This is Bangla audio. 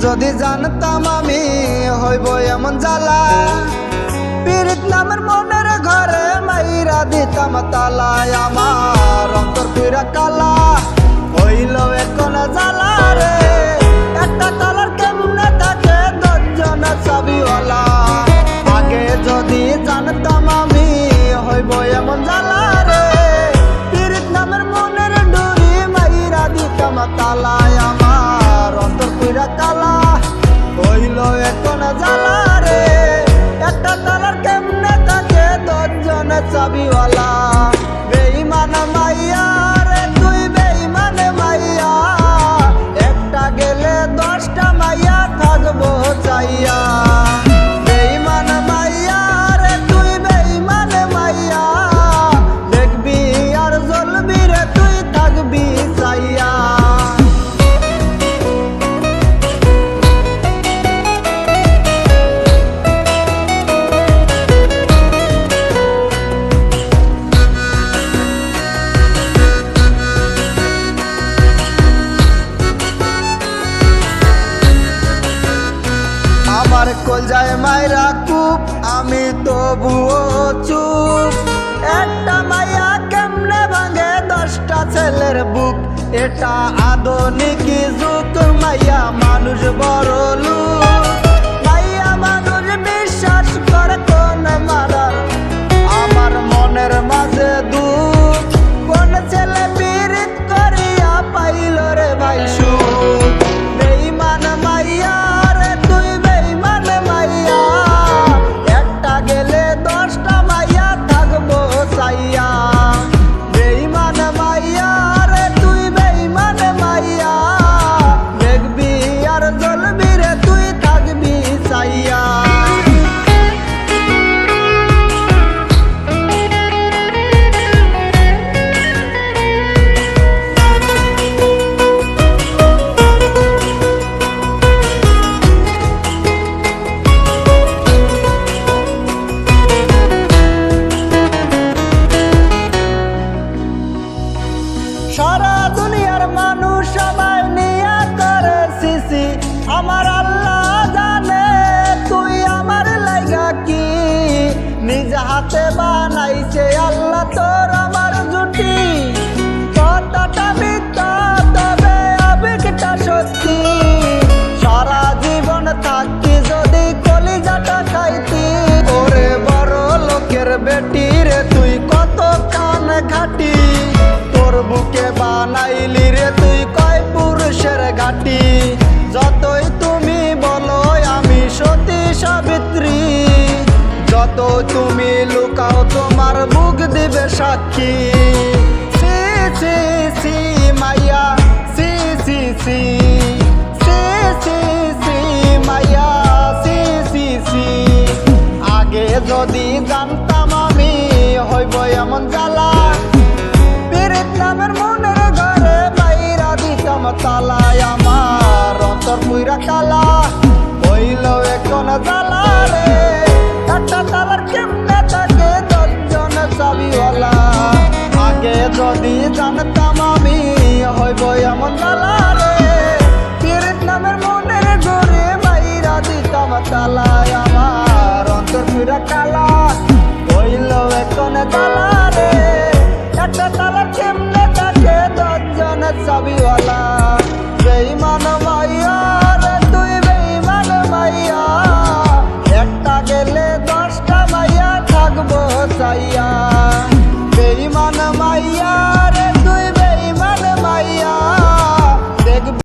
যদি জানতাম আমি, হইব এমন জ্বালা। পীড়িত নামের মনের ঘরে মাইরা দিতাম তালায় আমার অন্তর ফিরা কালা। হইল এখন জ্বালা রে, একটা তালার কেমনে থাকে দশজন চাবিওয়ালা আগে যদি জানতাম আমি, হইব এমন জ্বালা রে। পীড়িত নামের মনের ডুরি মাইরা দিতাম তালায় আমার আমার কলজায় মায়েরা খুব আমি তবুও চুপ। একটা মাইয়া কেমনে ভাঙে দশটা ছেলের বুক? এটা আধুনিক যুগ? মাইয়া মানুষ বড় হাতে বানাইছে আল্লাহ তোর আমার জুটি। কতটা মিথ্যা, তবে আবেগটা সত্যি। সারা জীবন থাকি যদি কলিজাটা খাইতি ওরে বড় লোকের বেটি রে, তুই কত কান ঘাটি। তোর বুকে বানাইলি রে, তুই কয় পুরুষের ঘাটি। যতই তুমি বলো, আমি সতী সাবিত্রী। যত তুমি লুকাও, তোমার মুখ দিবে সাক্ষী। সি সি সি, মাইয়া। সি সি সি সি সি সি, মাইয়া। সি সি সি। আগে যদি জানতাম আমি হইব এমন জ্বালা। পীড়িত নামের মনের ঘরে বাইরা দিতাম তালায় আমার অন্তর পুইরা কালা। হইল এখন জ্বালা রে। আগে যদি জানতাম আমি হইব এমন জ্বালা রে। পীড়িত নামের মনের ঘরে বাইরা দিতাম তালায় আমার। অন্তর পুইরা কালা, হইল এখন জ্বালা রে। একটা তালার কেমনে থাকে দশজন চাবিওয়ালা বেইমান